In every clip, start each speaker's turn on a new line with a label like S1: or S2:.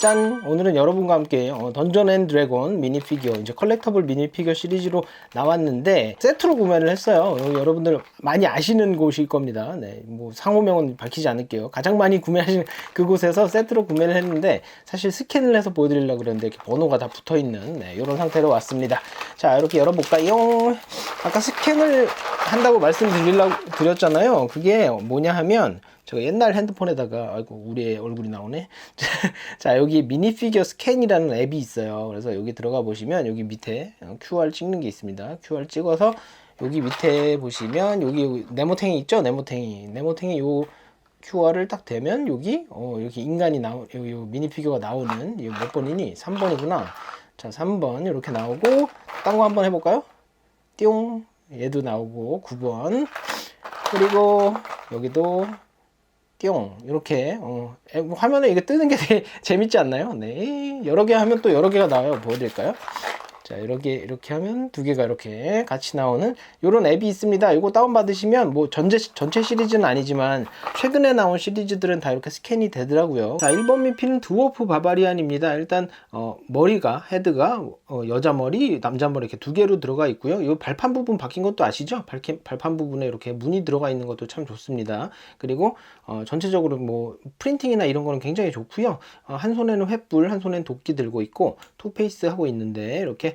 S1: 짠! 오늘은 여러분과 함께 어, 던전 앤 드래곤 미니 피규어 이제 컬렉터블 미니 피규어 시리즈로 나왔는데 세트로 구매를 했어요. 어, 여러분들 많이 아시는 곳일 겁니다. 네, 뭐 상호명은 밝히지 않을게요. 가장 많이 구매하신 그곳에서 세트로 구매를 했는데 사실 스캔을 해서 보여드리려고 그랬는데 이렇게 번호가 다 붙어 있는 네, 이런 상태로 왔습니다. 자 이렇게 열어볼까요? 아까 스캔을 한다고 말씀드리려고 드렸잖아요. 그게 뭐냐 하면 제가 옛날 핸드폰에다가 아이고 우리의 얼굴이 나오네. 자 여기 미니피규어 스캔이라는 앱이 있어요. 그래서 여기 들어가 보시면 여기 밑에 QR 찍는 게 있습니다. QR 찍어서 여기 밑에 보시면 여기, 네모탱이 있죠? 네모탱이 네모탱이 요 QR을 딱 대면 여기 어 이렇게 인간이 나오 여기 요 미니피규어가 나오는 이거 몇 번이니? 3번이구나. 자 3번 이렇게 나오고 딴 거 한번 해볼까요? 띠용 얘도 나오고 9번 그리고 여기도 띠용 이렇게 어, 에, 화면에 이게 뜨는 게 되게 재밌지 않나요? 네 여러 개 하면 또 여러 개가 나와요 보여드릴까요? 자 이렇게 이렇게 하면 두 개가 이렇게 같이 나오는 이런 앱이 있습니다. 이거 다운 받으시면 뭐 전체 전체 시리즈는 아니지만 최근에 나온 시리즈들은 다 이렇게 스캔이 되더라고요. 자 1번 미피는 두워프 바바리안입니다. 일단 어, 머리가 헤드가 어, 여자 머리 남자 머리 이렇게 두 개로 들어가 있고요. 이 발판 부분 바뀐 것도 아시죠? 발판 발판 부분에 이렇게 문이 들어가 있는 것도 참 좋습니다. 그리고 어, 전체적으로 뭐 프린팅이나 이런 거는 굉장히 좋고요. 어, 한 손에는 횃불, 한 손에는 도끼 들고 있고 투페이스 하고 있는데 이렇게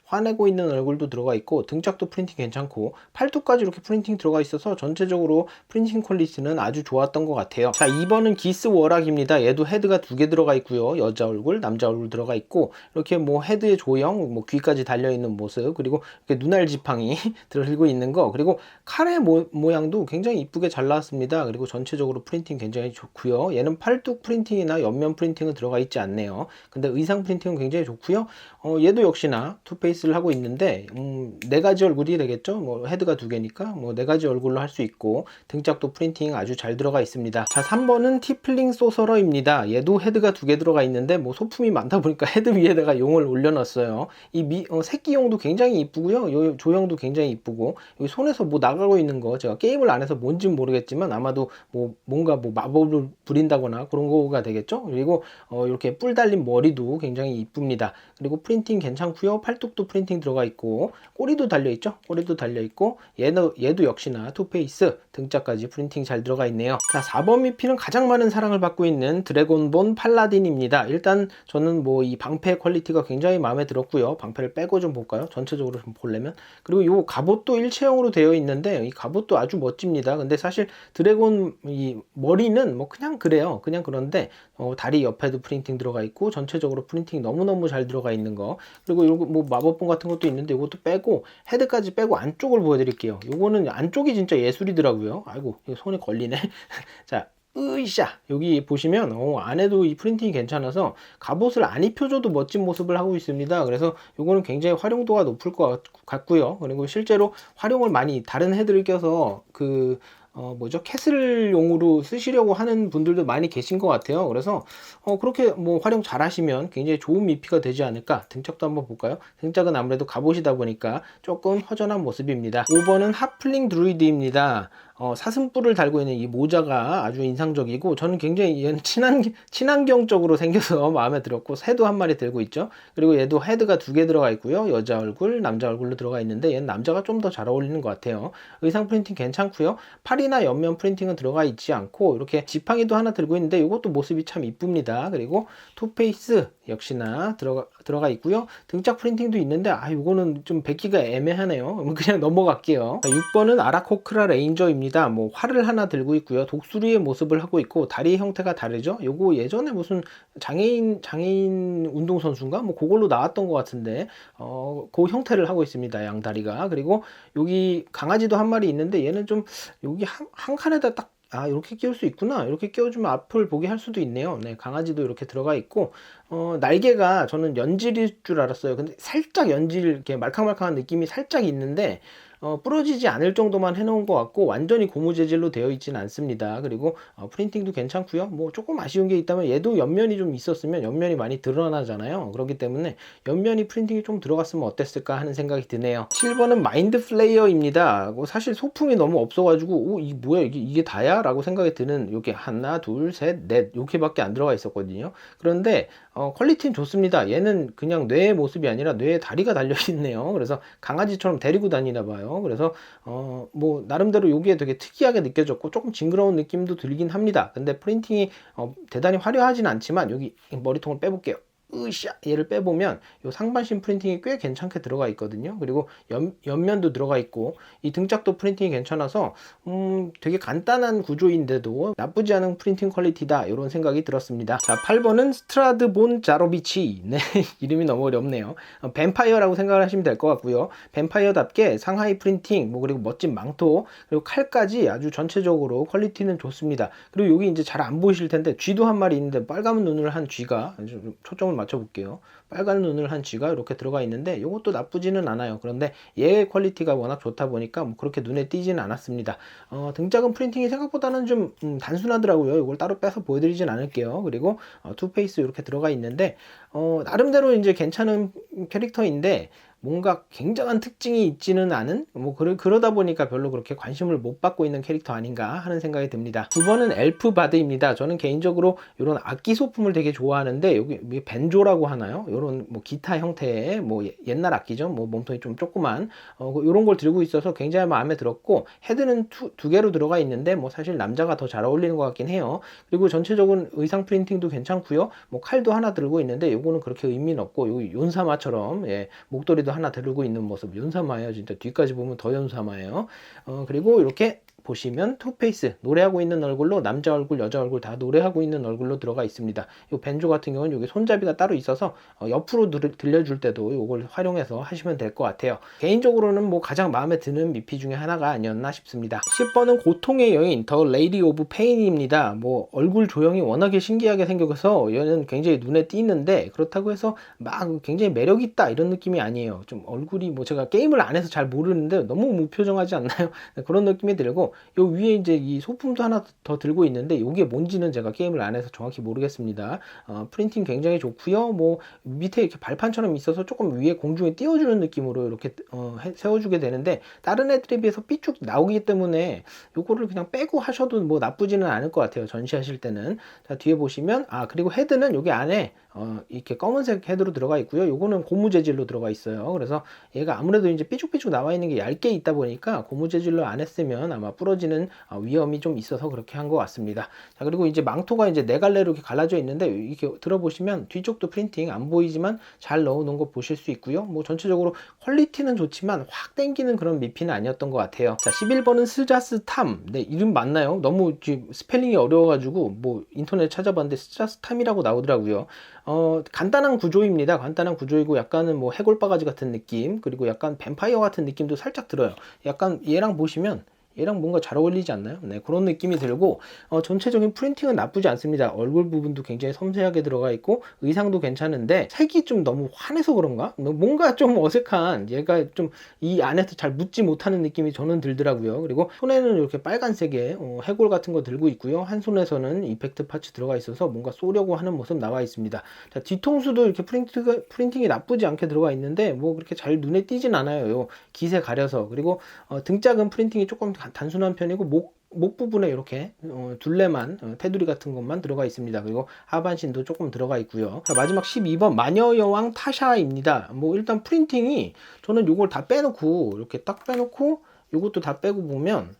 S1: 화내고 있는 얼굴도 들어가 있고 등짝도 프린팅 괜찮고 팔뚝까지 이렇게 프린팅 들어가 있어서 전체적으로 프린팅 퀄리티는 아주 좋았던 것 같아요. 자 2번은 기스 워락입니다. 얘도 헤드가 두 개 들어가 있고요. 여자 얼굴, 남자 얼굴 들어가 있고 이렇게 뭐 헤드의 조형, 뭐 귀까지 달려 있는 모습 그리고 이렇게 눈알 지팡이 들고 있는 거 그리고 칼의 모, 모양도 굉장히 이쁘게 잘 나왔습니다. 그리고 전체적으로 프린팅 굉장히 좋고요. 얘는 팔뚝 프린팅이나 옆면 프린팅은 들어가 있지 않네요. 근데 의상 프린팅은 굉장히 좋고요. 어, 얘도 역시나 투페이스 를 하고 있는데 음, 네 가지 얼굴이 되겠죠. 뭐 헤드가 두 개니까 뭐 네 가지 얼굴로 할 수 있고 등짝도 프린팅 아주 잘 들어가 있습니다. 자 3번은 티플링 소서러입니다. 얘도 헤드가 두 개 들어가 있는데 뭐 소품이 많다 보니까 헤드 위에다가 용을 올려놨어요. 이 미, 어, 새끼용도 굉장히 이쁘고요. 요 조형도 굉장히 이쁘고 여기 손에서 뭐 나가고 있는 거 제가 게임을 안 해서 뭔지는 모르겠지만 아마도 뭐 뭔가 뭐 마법을 부린다거나 그런 거가 되겠죠. 그리고 어, 이렇게 뿔 달린 머리도 굉장히 이쁩니다. 그리고 프린팅 괜찮고요. 팔뚝도 프린팅 들어가 있고 꼬리도 달려 있죠. 꼬리도 달려 있고 얘도 얘도 역시나 투페이스 등짝까지 프린팅 잘 들어가 있네요. 자 4번 미피는 가장 많은 사랑을 받고 있는 드래곤본 팔라딘입니다. 일단 저는 뭐 이 방패 퀄리티가 굉장히 마음에 들었고요. 방패를 빼고 좀 볼까요? 전체적으로 좀 보려면 그리고 이 갑옷도 일체형으로 되어 있는데 이 갑옷도 아주 멋집니다. 근데 사실 드래곤 이 머리는 뭐 그냥 그래요. 그냥 그런데 어, 다리 옆에도 프린팅 들어가 있고 전체적으로 프린팅 너무너무 잘 들어가 있는 거 그리고 요거 뭐 마법봉 같은 것도 있는데 이것도 빼고 헤드까지 빼고 안쪽을 보여드릴게요. 요거는 안쪽이 진짜 예술이더라고요. 아이고 손에 걸리네. 자 으이샤 여기 보시면 어, 안에도 이 프린팅이 괜찮아서 갑옷을 안 입혀줘도 멋진 모습을 하고 있습니다 그래서 요거는 굉장히 활용도가 높을 것 같고요 그리고 실제로 활용을 많이 다른 헤드를 껴서 그 어, 뭐죠? 캐슬용으로 쓰시려고 하는 분들도 많이 계신 것 같아요. 그래서, 어, 그렇게 뭐 활용 잘 하시면 굉장히 좋은 미피가 되지 않을까. 등짝도 한번 볼까요? 등짝은 아무래도 갑옷이다 보니까 조금 허전한 모습입니다. 5번은 하플링 드루이드입니다. 어, 사슴뿔을 달고 있는 이 모자가 아주 인상적이고 저는 굉장히 얘는 친한 친환경적으로 생겨서 마음에 들었고 새도 한 마리 들고 있죠. 그리고 얘도 헤드가 두 개 들어가 있고요. 여자 얼굴, 남자 얼굴로 들어가 있는데 얘는 남자가 좀 더 잘 어울리는 것 같아요. 의상 프린팅 괜찮고요. 팔이나 옆면 프린팅은 들어가 있지 않고 이렇게 지팡이도 하나 들고 있는데 이것도 모습이 참 이쁩니다. 그리고 투페이스 역시나 들어가 들어가 있고요. 등짝 프린팅도 있는데 아 이거는 좀 뵙기가 애매하네요. 그냥 넘어갈게요. 6번은 아라코크라 레인저입니다. 뭐 활을 하나 들고 있고요. 독수리의 모습을 하고 있고 다리 형태가 다르죠. 요거 예전에 무슨 장애인 장애인 운동 선수인가 뭐 그걸로 나왔던 것 같은데 어그 형태를 하고 있습니다. 양 다리가 그리고 여기 강아지도 한 마리 있는데 얘는 좀 여기 한, 한 칸에다 딱 아, 이렇게 끼울 수 있구나. 이렇게 끼워주면 앞을 보게 할 수도 있네요. 네, 강아지도 이렇게 들어가 있고, 어, 날개가 저는 연질일 줄 알았어요. 근데 살짝 연질, 이렇게 말캉말캉한 느낌이 살짝 있는데, 어, 부러지지 않을 정도만 해놓은 것 같고 완전히 고무 재질로 되어 있지는 않습니다. 그리고 어, 프린팅도 괜찮고요. 뭐 조금 아쉬운 게 있다면 얘도 옆면이 좀 있었으면 옆면이 많이 드러나잖아요. 그렇기 때문에 옆면이 프린팅이 좀 들어갔으면 어땠을까 하는 생각이 드네요. 7번은 마인드 플레이어입니다. 뭐 사실 소품이 너무 없어가지고 오, 이 뭐야 이게, 이게 다야? 라고 생각이 드는 이렇게 하나 둘 셋 넷 이렇게밖에 안 들어가 있었거든요. 그런데 어, 퀄리티는 좋습니다. 얘는 그냥 뇌의 모습이 아니라 뇌에 다리가 달려 있네요. 그래서 강아지처럼 데리고 다니나 봐요. 그래서 어, 뭐 나름대로 여기에 되게 특이하게 느껴졌고 조금 징그러운 느낌도 들긴 합니다. 근데 프린팅이 어, 대단히 화려하진 않지만 여기 머리통을 빼볼게요. 으쌰 얘를 빼보면 요 상반신 프린팅이 꽤 괜찮게 들어가 있거든요. 그리고 옆, 옆면도 들어가 있고 이 등짝도 프린팅이 괜찮아서 음 되게 간단한 구조인데도 나쁘지 않은 프린팅 퀄리티다 이런 생각이 들었습니다. 자 8번은 스트라드 본 자로비치. 네 이름이 너무 어렵네요. 어, 뱀파이어라고 생각을 하시면 될 것 같고요. 뱀파이어답게 상하이 프린팅 뭐 그리고 멋진 망토 그리고 칼까지 아주 전체적으로 퀄리티는 좋습니다. 그리고 여기 이제 잘 안 보이실 텐데 쥐도 한 마리 있는데 빨간 눈을 한 쥐가 초점을 맞춰볼게요. 빨간 눈을 한 쥐가 이렇게 들어가 있는데 이것도 나쁘지는 않아요. 그런데 얘의 퀄리티가 워낙 좋다 보니까 뭐 그렇게 눈에 띄지는 않았습니다. 어, 등짝은 프린팅이 생각보다는 좀 음, 단순하더라고요. 이걸 따로 빼서 보여드리진 않을게요. 그리고 어, 투페이스 이렇게 들어가 있는데 어, 나름대로 이제 괜찮은 캐릭터인데 뭔가 굉장한 특징이 있지는 않은 뭐 그러, 그러다 보니까 별로 그렇게 관심을 못 받고 있는 캐릭터 아닌가 하는 생각이 듭니다. 두 번은 엘프 바드입니다. 저는 개인적으로 이런 악기 소품을 되게 좋아하는데 여기 벤조라고 하나요? 이런 뭐 기타 형태의 뭐 옛날 악기죠. 뭐 몸통이 좀 조그만 어, 이런 걸 들고 있어서 굉장히 마음에 들었고 헤드는 투, 두 개로 들어가 있는데 뭐 사실 남자가 더 잘 어울리는 것 같긴 해요. 그리고 전체적인 의상 프린팅도 괜찮고요. 뭐 칼도 하나 들고 있는데 요거는 그렇게 의미는 없고 여기 윤사마처럼 예, 목도리도 하나 들고 있는 모습 연사마예요. 진짜 뒤까지 보면 더 연사마예요. 어, 그리고 이렇게 보시면 투페이스 노래하고 있는 얼굴로 남자 얼굴 여자 얼굴 다 노래하고 있는 얼굴로 들어가 있습니다. 이 벤조 같은 경우는 여기 손잡이가 따로 있어서 어, 옆으로 들려줄 때도 이걸 활용해서 하시면 될 것 같아요. 개인적으로는 뭐 가장 마음에 드는 미피 중에 하나가 아니었나 싶습니다. 10번은 고통의 여인 더 레이디 오브 페인입니다. 뭐 얼굴 조형이 워낙에 신기하게 생겨서 얘는 굉장히 눈에 띄는데 그렇다고 해서 막 굉장히 매력 있다 이런 느낌이 아니에요. 좀 얼굴이 뭐 제가 게임을 안 해서 잘 모르는데 너무 무표정하지 않나요? 그런 느낌이 들고 요 위에 이제 이 소품도 하나 더 들고 있는데 이게 뭔지는 제가 게임을 안 해서 정확히 모르겠습니다. 어, 프린팅 굉장히 좋고요. 뭐 밑에 이렇게 발판처럼 있어서 조금 위에 공중에 띄워주는 느낌으로 이렇게 어, 해, 세워주게 되는데 다른 애들에 비해서 삐쭉 나오기 때문에 요거를 그냥 빼고 하셔도 뭐 나쁘지는 않을 것 같아요. 전시하실 때는 자 뒤에 보시면 아 그리고 헤드는 여기 안에 어, 이렇게 검은색 헤드로 들어가 있고요. 요거는 고무 재질로 들어가 있어요. 그래서 얘가 아무래도 이제 삐죽삐죽 나와 있는 게 얇게 있다 보니까 고무 재질로 안 했으면 아마 부러지는 어, 위험이 좀 있어서 그렇게 한 것 같습니다. 자, 그리고 이제 망토가 이제 네 갈래로 이렇게 갈라져 있는데 이렇게 들어보시면 뒤쪽도 프린팅 안 보이지만 잘 넣어 놓은 거 보실 수 있고요. 뭐 전체적으로 퀄리티는 좋지만 확 땡기는 그런 미피는 아니었던 것 같아요. 자, 11번은 스자스 탐. 네, 이름 맞나요? 너무 스펠링이 어려워가지고 뭐 인터넷 찾아봤는데 스자스 탐이라고 나오더라고요. 어, 간단한 구조입니다. 간단한 구조이고 약간은 뭐 해골바가지 같은 느낌 그리고 약간 뱀파이어 같은 느낌도 살짝 들어요. 약간 얘랑 보시면 얘랑 뭔가 잘 어울리지 않나요? 네, 그런 느낌이 들고 어, 전체적인 프린팅은 나쁘지 않습니다. 얼굴 부분도 굉장히 섬세하게 들어가 있고 의상도 괜찮은데 색이 좀 너무 환해서 그런가? 뭐 뭔가 좀 어색한 얘가 좀 이 안에서 잘 묻지 못하는 느낌이 저는 들더라고요. 그리고 손에는 이렇게 빨간색의 어, 해골 같은 거 들고 있고요. 한 손에서는 이펙트 파츠 들어가 있어서 뭔가 쏘려고 하는 모습 나와 있습니다. 자, 뒤통수도 이렇게 프린팅, 프린팅이 나쁘지 않게 들어가 있는데 뭐 그렇게 잘 눈에 띄진 않아요. 기세 가려서 그리고 어, 등짝은 프린팅이 조금 단순한 편이고 목, 목 부분에 이렇게 어, 둘레만 어, 테두리 같은 것만 들어가 있습니다. 그리고 하반신도 조금 들어가 있고요. 자, 마지막 12번 마녀 여왕 타샤입니다. 뭐 일단 프린팅이 저는 이걸 다 빼놓고 이렇게 딱 빼놓고 이것도 다 빼고 보면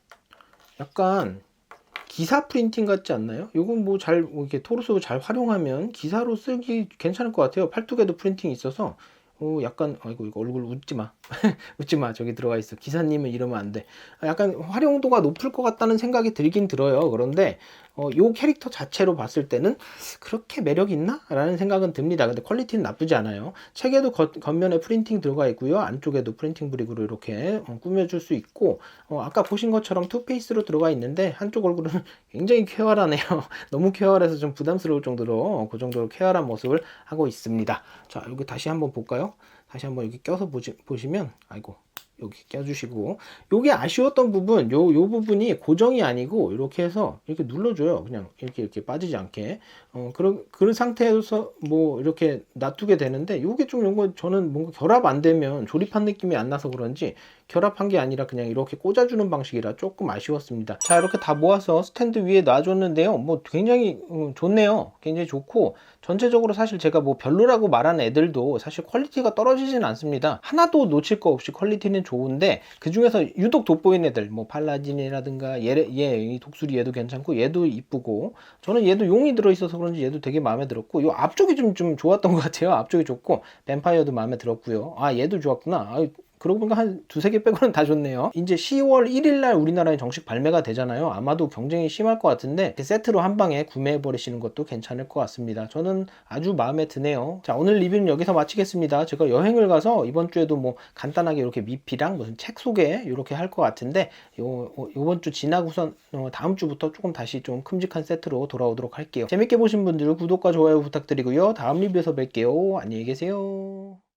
S1: 약간 기사 프린팅 같지 않나요? 이건 뭐 잘 이렇게 토르소 잘 활용하면 기사로 쓰기 괜찮을 것 같아요. 팔뚝에도 프린팅이 있어서 어, 약간 아이고 이거 얼굴 웃지 마 웃지 마 저기 들어가 있어 기사님은 이러면 안 돼 약간 활용도가 높을 것 같다는 생각이 들긴 들어요 그런데 어, 요 캐릭터 자체로 봤을 때는 그렇게 매력 있나? 라는 생각은 듭니다. 근데 퀄리티는 나쁘지 않아요. 책에도 겉, 겉면에 프린팅 들어가 있고요. 안쪽에도 프린팅 브릭으로 이렇게 어, 꾸며줄 수 있고 어, 아까 보신 것처럼 투페이스로 들어가 있는데 한쪽 얼굴은 굉장히 쾌활하네요. 너무 쾌활해서 좀 부담스러울 정도로 어, 그 정도로 쾌활한 모습을 하고 있습니다. 자 여기 다시 한번 볼까요? 다시 한번 여기 껴서 보시, 보시면 아이고 여기 껴주시고. 요게 아쉬웠던 부분 요, 요 부분이 고정이 아니고 이렇게 해서 이렇게 눌러줘요. 그냥 이렇게 이렇게 빠지지 않게. 어 그런 그런 상태에서 뭐 이렇게 놔두게 되는데 요게 좀 요거 저는 뭔가 결합 안 되면 조립한 느낌이 안 나서 그런지 결합한 게 아니라 그냥 이렇게 꽂아주는 방식이라 조금 아쉬웠습니다. 자 이렇게 다 모아서 스탠드 위에 놔줬는데요. 뭐 굉장히 음, 좋네요. 굉장히 좋고 전체적으로 사실 제가 뭐 별로라고 말한 애들도 사실 퀄리티가 떨어지진 않습니다. 하나도 놓칠 거 없이 퀄리티는 좋은데 그 중에서 유독 돋보이는 애들 뭐 팔라딘이라든가 얘, 얘, 이 독수리 얘도 괜찮고 얘도 이쁘고 저는 얘도 용이 들어있어서 그런지 얘도 되게 마음에 들었고 요 앞쪽이 좀, 좀 좋았던 것 같아요. 앞쪽이 좋고 뱀파이어도 마음에 들었고요. 아 얘도 좋았구나. 아, 그러고 보니까 한 두세 개 빼고는 다 좋네요. 이제 10월 1일 날 우리나라에 정식 발매가 되잖아요. 아마도 경쟁이 심할 것 같은데 세트로 한 방에 구매해 버리시는 것도 괜찮을 것 같습니다. 저는 아주 마음에 드네요. 자, 오늘 리뷰는 여기서 마치겠습니다. 제가 여행을 가서 이번 주에도 뭐 간단하게 이렇게 미피랑 무슨 책 소개 이렇게 할 것 같은데 요 요번 주 지나고선 어, 다음 주부터 조금 다시 좀 큼직한 세트로 돌아오도록 할게요. 재밌게 보신 분들 구독과 좋아요 부탁드리고요. 다음 리뷰에서 뵐게요. 안녕히 계세요.